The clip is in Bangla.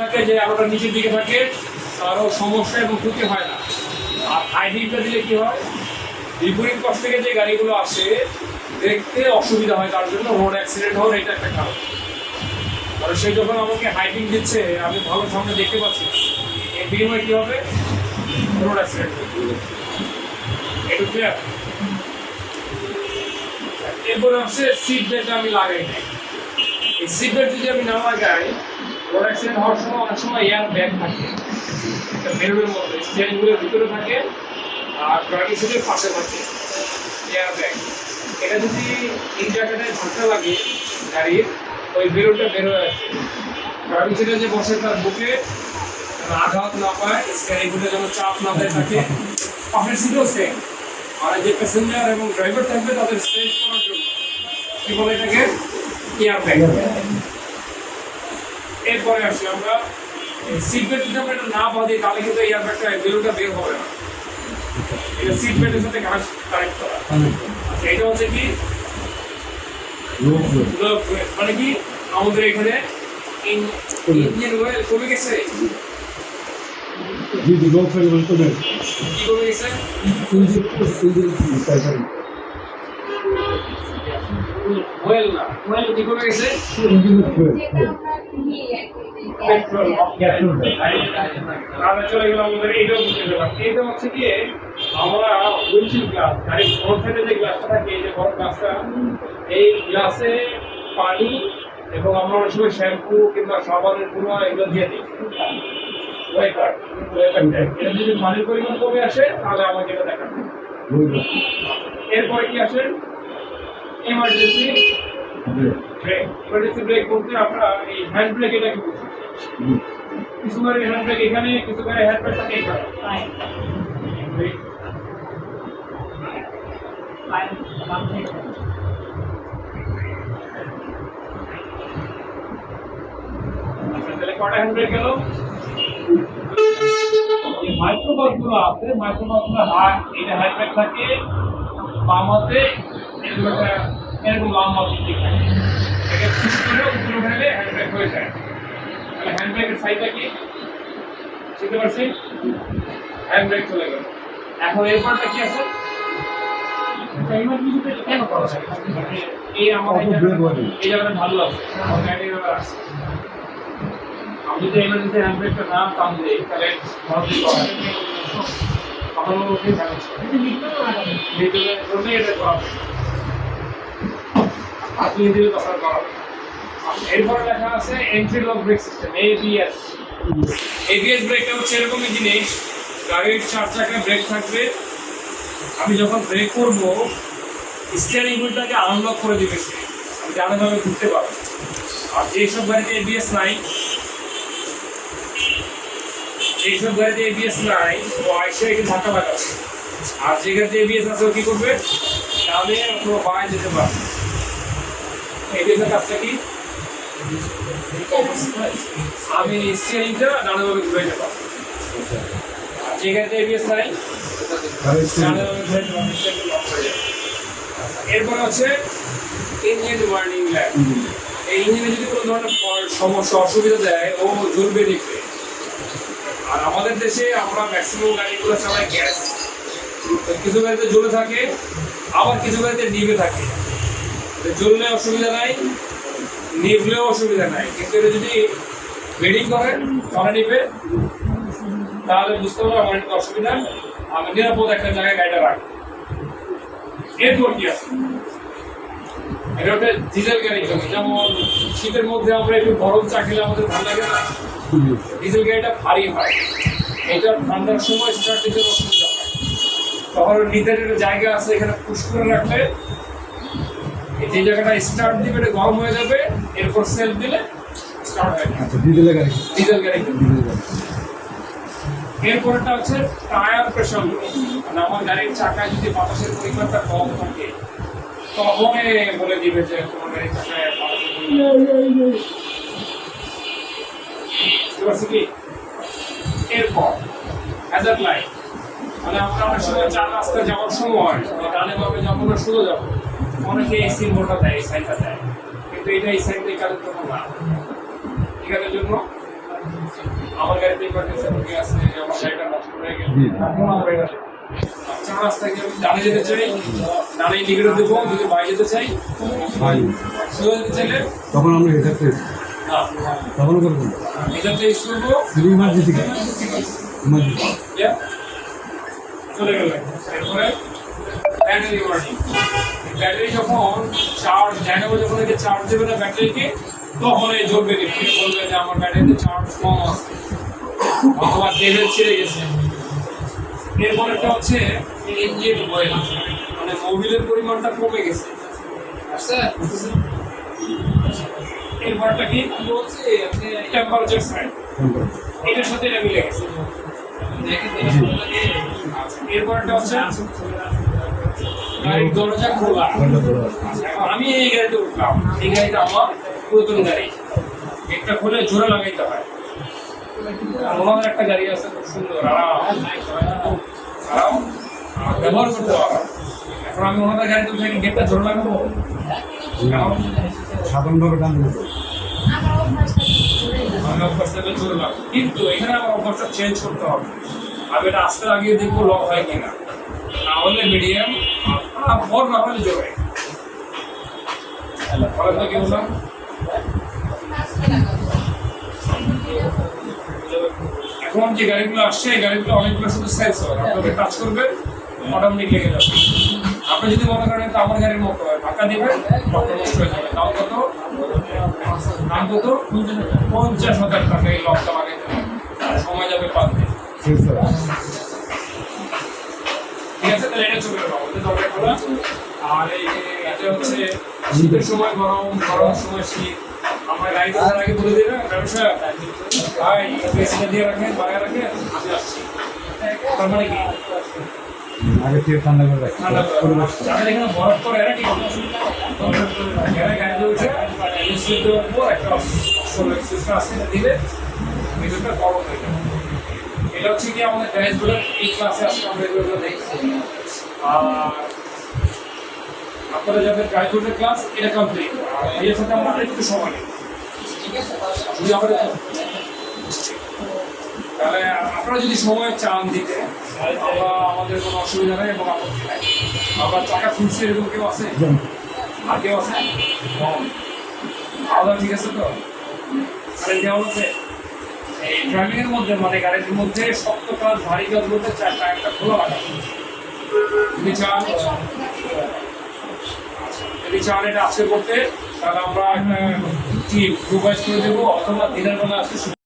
থাকে যে আলোটা নিচের দিকে থাকে তারও সমস্যা এবং ক্ষতি হয় না। আর হাই বিমটা দিলে কি হয়? বিপরীত পাশ থেকে যে গাড়িগুলো আসে, দেখতে অসুবিধা হয়, তার জন্য রোড অ্যাক্সিডেন্ট হওয়ার এটা একটা কারণ। কারণ সে যখন আমাকে হাইটিং দিচ্ছে, আমি ভালো সামনে দেখতে পাচ্ছি। এর বিনিময়ে কি হবে? রোড অ্যাক্সিডেন্ট একটু ক্লিয়ার এরপরে হচ্ছে সিট বেল্ট আমি লাগাই নাই। এই সিট বেল্ট যদি আমি না লাগাই রোড হওয়ার সময় অনেক সময় এয়ার ব্যাগ থাকে। একটা মেরুনের মধ্যে স্টেজগুলোর ভিতরে থাকে আর ড্রাইভিং পাশে থাকে এয়ার ব্যাগ। এটা যদি এই জায়গাটায় ধাক্কা লাগে গাড়ির, ওই বেরোটা বের হয়ে আসে। ড্রাইভিং যে বসে তার বুকে আঘাত না পায় স্ক্যানিং যেন চাপ না দেয় তাকে পাশের সিটও সেম আর যে প্যাসেঞ্জার এবং ড্রাইভার থাকবে তাদের সেভ করার জন্য। কি বলে এটাকে? Air bag. এরপরে আসি আমরা। সিট বেল্ট যদি আমরা না বাঁধি তাহলে কিন্তু এয়ার ব্যাগটা বেলুনটা বের হবে না। এটা সিট বেল্টের সাথে কানেক্ট করা। আচ্ছা এটা হচ্ছে কি? মানে কি? আমাদের এখানে ইঞ্জিন অয়েল কমে গেছে? জি জি লোক ফেলে বলতে কি কমে গেছে? ইঞ্জিন ইঞ্জিন টাইটারি অয়েল না অয়েল কি কমে গেছে পেট্রোল আমরা চলে গেলাম আমাদের এইটাও বুঝতে পেলাম এইটা হচ্ছে কি আমরা উইন্ডশিল্ড গ্লাস গাড়ির ফ্রন্ট সাইডে যে গ্লাসটা থাকে এই যে বড় গ্লাসটা এই গ্লাসে পানি এবং আমরা অনেক সময় শ্যাম্পু কিংবা সাবানের গুঁড়ো এগুলো দিয়ে দিই। ওয়েপার এটা যদি পানির পরিমাণ কমে আসে তাহলে আমাকে এটা দেখাবে এরপরে কি আসে? এমার্জেন্সি ব্রেক এমার্জেন্সি ব্রেক বলতে আমরা এই হ্যান্ড ব্রেক এটাকে বুঝি কিছু গাড়ি হ্যান্ড ব্রেক এখানে কিছু গাড়ি হ্যান্ড ব্রেক থাকে এখানে আচ্ছা, তাহলে কটা হ্যান্ড ব্রেক গেল মাইক্রোবাসগুলো আছে মাইক্রোবাসগুলো হাত এটা হ্যান্ড ব্রেক থাকে বাম হাতে এরকম একটা এরকম লম্বা দিক থাকে এটা পুশ করে উপরে উঠালে হ্যান্ড ব্রেক হয়ে যায়। তাহলে হ্যান্ড ব্রেকের সাইজটা কি? বুঝতে পারছি? হ্যান্ড ব্রেক চলে গেল। এখন এরপরটা কি আছে? এই আমার এই জায়গাটা- ভালো আছে। আমার আমি যদি এমার্জেন্সি হ্যান্ড না টান দিই তাহলে আমার হয় ধরলে এটা করা। আপনি দিলে তখন করা এরপরে লেখা আছে anti lock brake system ABS ABS ব্রেকটা হচ্ছে এরকমই জিনিস গাড়ির চার চাকা ব্রেক থাকবে। আমি যখন ব্রেক করব স্টিয়ারিং হুইলটাকে আনলক করে দিবে সে। আমি জানাভাবে ঘুরতে পারব। আর যেসব গাড়িতে এবিএস নাই এইসব গাড়িতে এবিএস নাই, ও আইসে একটু ধাক্কা আর যে গাড়িতে এবিএস আছে, ও কি করবে? তাহলে যেতে পারবে। এর কাজটা কি আমি স্টিয়ারিংটা ডানাভাবে ঘুরে যেতে পারব। আর যে গাড়িতে এবিএস নাই এরপর হচ্ছে ইঞ্জিন ওয়ার্নিং ল্যাম্প এই ইঞ্জিনে যদি কোনো ধরনের সমস্যা, অসুবিধা দেয়, ও জ্বলবে দেখবে আর আমাদের দেশে আমরা ম্যাক্সিমাম গাড়িগুলো চালাই গ্যাস কিছু গাড়িতে জ্বলে থাকে, আবার কিছু গাড়িতে নিভে থাকে। জ্বললে অসুবিধা নাই, নিভলেও অসুবিধা নাই। কিন্তু এটা যদি বেডিং করেন তাহলে নিবে, তাহলে বুঝতে পারব আমার একটু অসুবিধা। আমি নিরাপদ একটা জায়গায় গাড়িটা রাখব। এরপর কি আছে? এটা একটা ডিজেল জন্য যেমন শীতের মধ্যে আমরা একটু গরম চা খেলে আমাদের ভালো লাগে না ডিজেল গাড়িটা ভারী হয়। এটা ঠান্ডার সময় স্টার্ট দিতে অসুবিধা হয়। তখন একটা জায়গা আছে, এখানে পুশ করে রাখলে যে জায়গাটা স্টার্ট দিবে এটা গরম হয়ে যাবে এরপর সেলফ দিলে স্টার্ট হয়ে যাবে আচ্ছা ডিজেলে গাড়ি। ডিজেল গাড়ি। ডিজেল গাড়ি। এরপরটা হচ্ছে টায়ার প্রেশার মানে আমার গাড়ির চাকায় যদি বাতাসের পরিমাণটা কম থাকে তখন বলে দিবে যে তোমার গাড়ির চাকায় বাতাসের কি? এরপর হ্যাজার্ড লাইট মানে আমরা অনেক সময় চার রাস্তায় যাওয়ার সময় ডানে বামে যাব না সোজা যাব। অনেকে এই সিম্বলটা দেয় এই সাইনটা দেয়। কিন্তু এটা এই সাইনটা এই কাজের জন্য না। এই কাজের জন্য আমার গাড়িতে ইমার্জেন্সি রোগী আছে আমার গাড়িটা নষ্ট হয়ে গেছে। আমার গাড়িটা চার রাস্তায় গিয়ে আমি ডানে যেতে চাই ডানে নিগড়ে দেবো যদি বাইরে যেতে চাই। সোজা যেতে চাইলে? তখন আমরা হেসার পেয়েছি না। তখন করব এটাতে ইউজ করব? শুধু ইমার্জেন্সি ইমার্জেন্সি চলে গেল। এরপরে? ব্যাটারি ওয়ার্নিং ব্যাটারি যখন চার্জ জানাব যখন একে চার্জ দেবে না ব্যাটারিকে তখন এই জ্বলবে ডিসপ্লে বলবে যে আমার ব্যাটারিতে চার্জ কম আছে? অথবা তেলের ছেড়ে গেছে। এরপরেরটা হচ্ছে ইঞ্জিন অয়েল মানে মোবিলের পরিমাণটা কমে গেছে। আচ্ছা বুঝতেছেন? এরপরটা কি? বলছে? টেম্পারেচার সাইড এটার সাথে এটা মিলে গেছে। আচ্ছা, এরপরটা হচ্ছে গাড়ির দরজা খোলা। আমি এই গাড়িতে উঠলাম। এই গাড়িটা আমার পুরাতন গাড়ি। একটা খুলে জোরে লাগাইতে হয়। ওনাদের একটা গাড়ি আছে খুব সুন্দর। আরাম। আরাম। ব্যবহার করতে পারো এখন আমি ওনাদের গাড়িতে উঠে গেটটা জোরে লাগাবো? সাধারণভাবে টান আমি অভ্যাস জোরে লাগাবো। কিন্তু এখানে আমার অভ্যাসটা চেঞ্জ করতে হবে। আমি এটা আস্তে লাগিয়ে দেখব লক হয় কিনা। না হলে মিডিয়াম আর ফলে তো কি বললাম? এখন যে গাড়িগুলো আসছে, এই গাড়িগুলো অনেকগুলো শুধু সেলস হয়। আপনাকে টাচ করবেন অটোমেটিক লেগে যাবে আপনি যদি মনে করেন তো আমার গাড়ির মতো হয় ধাক্কা দিবেন নষ্ট হয়ে যাবে। দাম কত? দাম কত? পঞ্চাশ হাজার টাকা এই লকটা লাগাইতে হবে। সময় যাবে পাঁচ দিন। আমাদের আর এই এটা হচ্ছে শীতের সময় গরম গরমের সময় শীত আমরা গাড়িতে ওঠার আগে বলে দিই না ব্যবসা ভাই এসিটা দিয়ে রাখেন বাগায় রাখেন আমি আসছি। তার মানে কি? আগে থেকে ঠান্ডা করে রাখি ঠান্ডা পরিবেশ যাদের এখানে বরফ করে এরা কি করে? এরা গাড়িতে উঠে এসি দেওয়ার পর একটা সোলার সিস্টেম আছে দিলে ভিতরটা গরম হয়ে যাবে। এটা হচ্ছে কি আমাদের ড্যাশবোর্ডের এই ক্লাসে আজকে আমরা এগুলো দেখছি। আর আপনারা যাদের ড্রাইভারের ক্লাস এটা কমপ্লিট এর সাথে আমরা একটু সময় নেই। যদি আমাদের তাহলে আপনারা যদি সময় চান দিতে আমরা আমাদের কোনো অসুবিধা নেই এবং আপত্তি নাই আমরা চাকা খুলছি এরকম কেউ আছে? আর কেউ আছে? খাওয়া ঠিক আছে তো? আরে কেমন আছে? এই ড্রাইভিং এর মধ্যে মানে গাড়ির মধ্যে শক্ত কাজ ভারী কাজ বলতে একটা খোলা রাখা যদি চান এটা আজকে করতে তাহলে আমরা একটা টিম প্রোভাইড করে দেবো অথবা দিনের বেলা আসতে